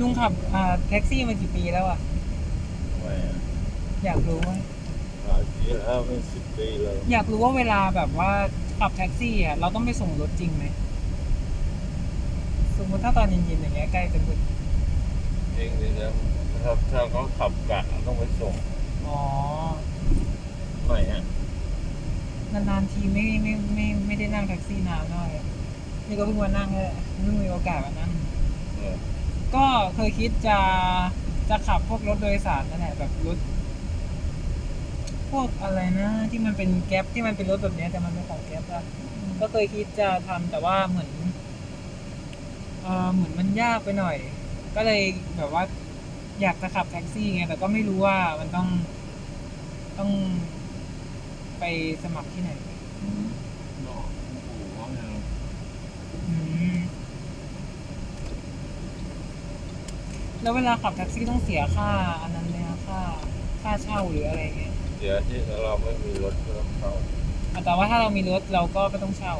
ลุงขับอ่าแท็กซี่มากี่ปีแล้วอะ ไม่อะอยากรู้ว่าหลายปีแล้วเป็นสิบปีแล้วอยากรู้ว่าเวลาแบบว่าขับแท็กซี่อะเราต้องไปส่งรถจริงไหมสมมติถ้าตอนเย็นๆอย่างเงี้ยใกล้จะมืดจริงดินะถ้าถ้าเขาขับกะต้องไปส่งอ๋อ ไม่ฮะนานๆทีไม่ไม่ไม่ไม่ได้นั่งแท็กซี่นานมากเลยนี่ก็เพิ่งมานั่งเลยเพิ่งมีโอกาสมานั่ง เออ ก็เคยคิดจะจะขับพวกรถโดยสารนั่นแหละแบบรถพวกอะไรนะ ที่มันเป็นแก๊ปที่มันเป็นรถแบบเนี้ยแต่มันเป็นของแก๊ปอะก็เคยคิดจะทำแต่ว่าเหมือนเออเหมือนมันยากไปหน่อย ก็เลยแบบว่า อยากจะขับแท็กซี่ไงแต่ก็ไม่รู้ว่ามันต้องต้องไปสมัครที่ไหนเนาะโอ้โหเนี่ย อืม แล้วเวลาขับแท็กซี่ต้องเสียค่าอันนั้นไหมคะค่าค่าเช่าหรืออะไรเงี้ยเดี๋ยวที่เราไม่มีรถก็ต้องเข้าอะแต่ว่าถ้าเรามีรถเราก็ไม่ต้องเช่า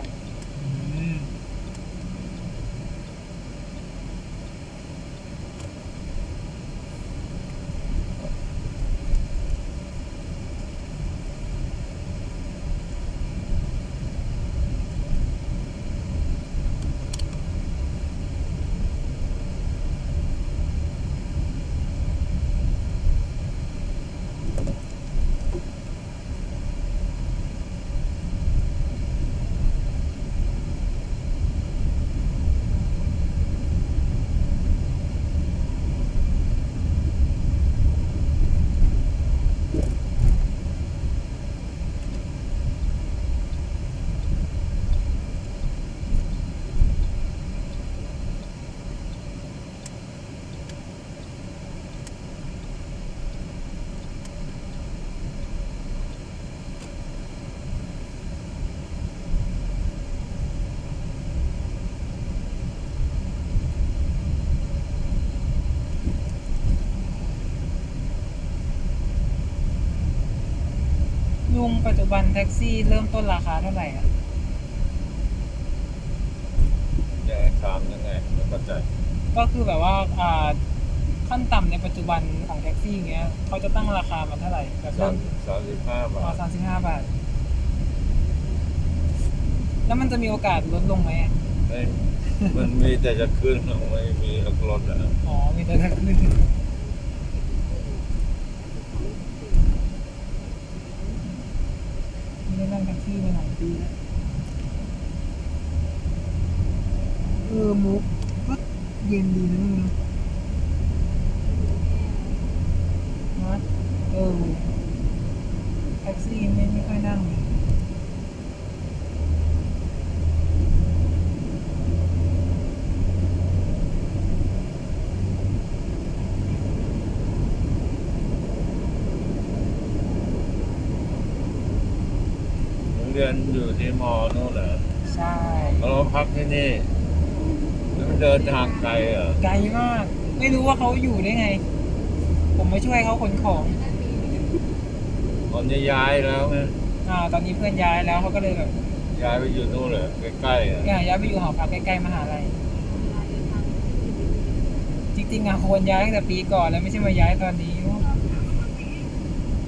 ลุงปัจจุบันแท็กซี่เริ่มต้นราคาเท่าไหร่อะยังไงถามยังไงไม่เข้าใจก็คือแบบว่าอ่าขั้นต่ำในปัจจุบันของแท็กซี่เงี้ยเขาจะตั้งราคามาเท่าไหร่แบบสาเริ่มมสามสิบห้าบาอ๋อทสามสิบห้าบาท แล้วมันจะมีโอกาสลดลงไหมอะไม่มันมีแต่จะขึ้นไม่มีรถอะอ๋อมีแต่ถ้าขึ้น ไม่ได้นั่งแท็กซี่มาหลายปีแล้วเออมุกก็เย็นดีนะมึงนะนะเออแท็กซี่ไม่ไม่ค่อยนั่ง เลยโรงเรียนอยู่ที่มอนู่นเหรอใช่เราพักที่นี่แล้วมันเดินทางไกลเหรอไกลมาก ไม่รู้ว่าเขาอยู่ได้ไง ผมมาช่วยเขาขนของ ตอนนี้ย้ายแล้วไงอ่า ตอนนี้เพื่อนย้ายแล้วเขาก็เลยแบบย้ายไปอยู่นู่นเลยใกล้ๆอะย้ายย้ายไปอยู่หอพักใกล้ๆมหาลัยจริงๆอะควรย้ายตั้งแต่ปีก่อนแล้วไม่ใช่มาย้ายตอนนี้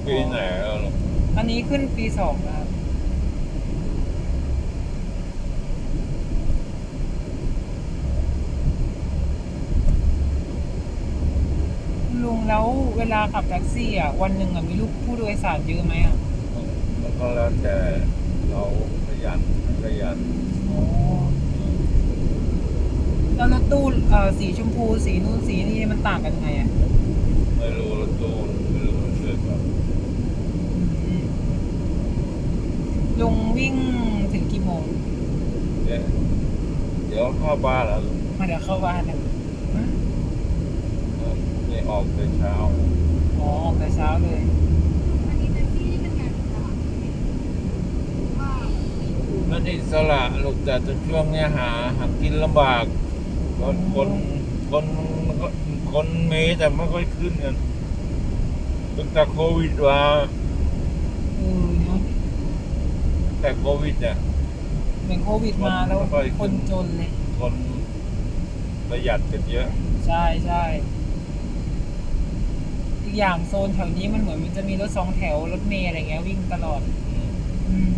ปีไหนแล้วล่ะอันนี้ขึ้นปีสองแล้วครับ ลุงแล้วเวลาขับแท็กซี่อะวันหนึ่งอะมีลูกผู้โดยสารเยอะไหมอะมันก็แล้วแต่เราขยันไม่ขยันแล้วรถตู้เอ่อสีชมพูสีนู่นสีนี่มันต่างกันยังไงอะไม่รู้รถตู้ไม่รู้มันเกิดแบบลุงวิ่งถึงกี่โมงเนี่ยเดี๋ยวเข้าบ้านแล้วมาเดี๋ยวเข้าบ้านเลยนี่ ออกแต่เช้า อ๋อออกแต่เช้าเลยมันอิสระลูกแต่ช่วงเนี้ยหาหากินลำบาก คนคนคนคนมีแต่ไม่ค่อยขึ้นกันตั้งแต่โควิดมาเออเนาะแต่โควิดเนี่ยเหมือนโควิดมาแล้วไม่ค่อยขึ้นคนจนเลยคนประหยัดกันเยอะ ใช่ใช่ อีกอย่างโซนแถวนี้มันเหมือนมันจะมีรถสองแถวรถเมล์อะไรเงี้ยวิ่งตลอดอืมอืม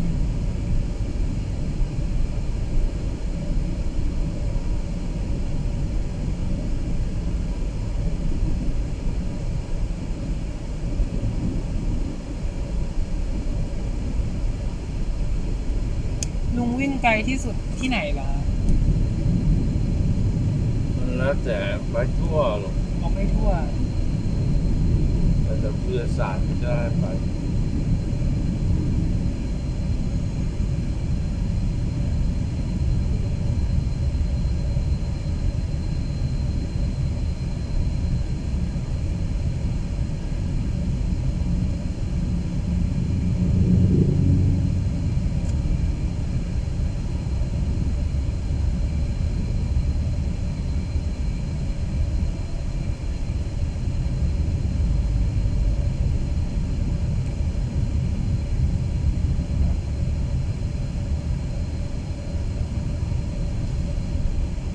ลุงวิ่งไกลที่สุดที่ไหนล่ะมันแล้วแต่ไปทั่วหรอกออกไม่ทั่ว แต่เพื่อศาสตร์ไม่ได้ไป